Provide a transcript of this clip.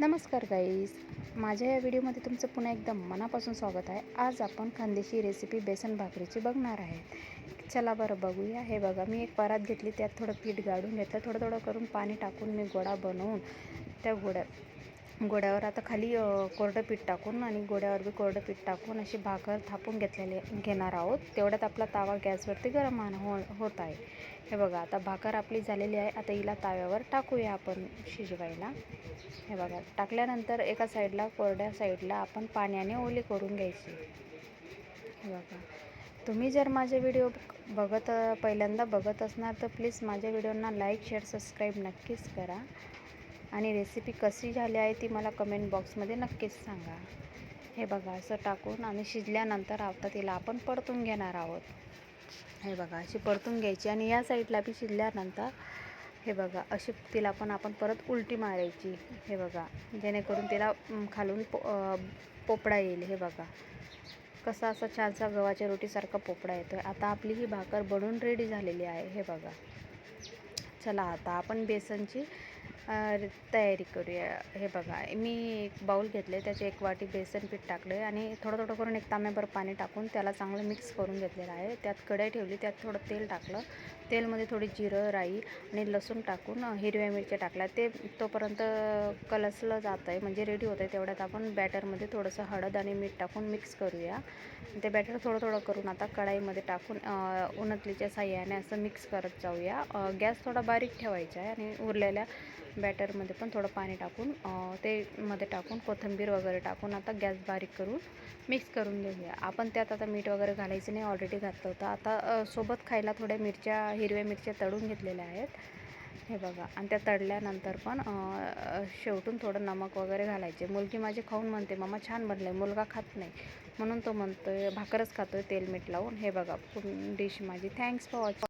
नमस्कार गाईस माझ्या या व्हिडिओमध्ये तुमचं पुन्हा एकदम मनापासून स्वागत आहे. आज आपण खानदेशी रेसिपी बेसन भाकरीची बघणार आहेत चला बरं बघूया. हे बघा मी एक परात घेतली त्यात थोडं पीठ गाळून घेतलं. थोडं थोडं करून पाणी टाकून मी गोळा बनवून त्या गोड्या गोड्यावर आता खाली कोरडं पीठ टाकून आणि गोड्यावर बी कोरडं पीठ टाकून अशी भाकर थापून घेतलेले घेणार आहोत. तेवढ्यात आपला तावा गॅसवरती गरम हो होत आहे. हे बघा आता भाकर आपली झालेली आहे. आता हिला ताव्यावर टाकूया आपण शिजवायला हे बघा टाकल्यानंतर एका साईडला कोरड्या साईडला आपण पाण्याने ओली करून घ्यायची. हे बघा तुम्ही जर माझे व्हिडिओ बघत पहिल्यांदा बघत असणार तर प्लीज माझ्या व्हिडिओंना लाईक शेअर सबस्क्राईब नक्कीच करा. आणि रेसिपी कशी झाली आहे ती मला कमेंट बॉक्समध्ये नक्कीच सांगा. हे बघा असं टाकून आणि शिजल्यानंतर आता तिला आपण परतून घेणार आहोत. हे बघा अशी परतून घ्यायची आणि या साईडला बी शिजल्यानंतर हे बघा अशी तिला पण आपण परत उलटी मारायची. हे बघा जेणेकरून तिला खालून पो पोपडा येईल. हे बघा कसा असा छानसा गव्हाच्या रोटीसारखा पोपडा येतो आहे आता आपली ही भाकर बनवून रेडी झालेली आहे. हे बघा चला आता आपण बेसनची तयारी करूया. हे बघा मी एक बाऊल घेतले त्याचे एक वाटी बेसन पीठ टाकले आणि थोडं थोडं करून एक तांब्याभर पाणी टाकून त्याला चांगलं मिक्स करून घेतलेलं आहे. त्यात कढई ठेवली त्यात थोडं तेल टाकलं. तेलमध्ये थोडी जिरं राई आणि लसूण टाकून हिरव्या मिरच्या टाकल्या. ते तोपर्यंत कलसलं जात आहे म्हणजे रेडी होतं आहे तेवढ्यात आपण बॅटरमध्ये थोडंसं हळद आणि मीठ टाकून मिक्स करूया. ते बॅटर थोडं थोडं करून आता कढाईमध्ये टाकून उन्हतलीच्या उन्हातलीच्या साह्याने असं मिक्स करत जाऊया. गॅस थोडा बारीक ठेवायचा आहे आणि उरलेल्या बॅटरमध्ये पण थोडं पाणी टाकून ते मध्ये टाकून कोथिंबीर वगैरे टाकून आता गॅस बारीक करून मिक्स करून घेऊया. आपण त्यात आता मीठ वगैरे घालायचं नाही ऑलरेडी घातलं होतं. आता सोबत खायला थोड्या मिरच्या हिरव्या मिरच्या तळून घेतलेल्या आहेत. हे बघा. आणि त्या तळल्यानंतर पण शेवटून थोडं नमक वगैरे घालायचे. मुलगी माझी खाऊन म्हणते मामा छान बनलं आहे मुलगा खात नाही. म्हणून तो म्हणतो आहे भाकरच खातो आहे तेल मीठ लावून. हे बघा डिश माझी. Thanks for watching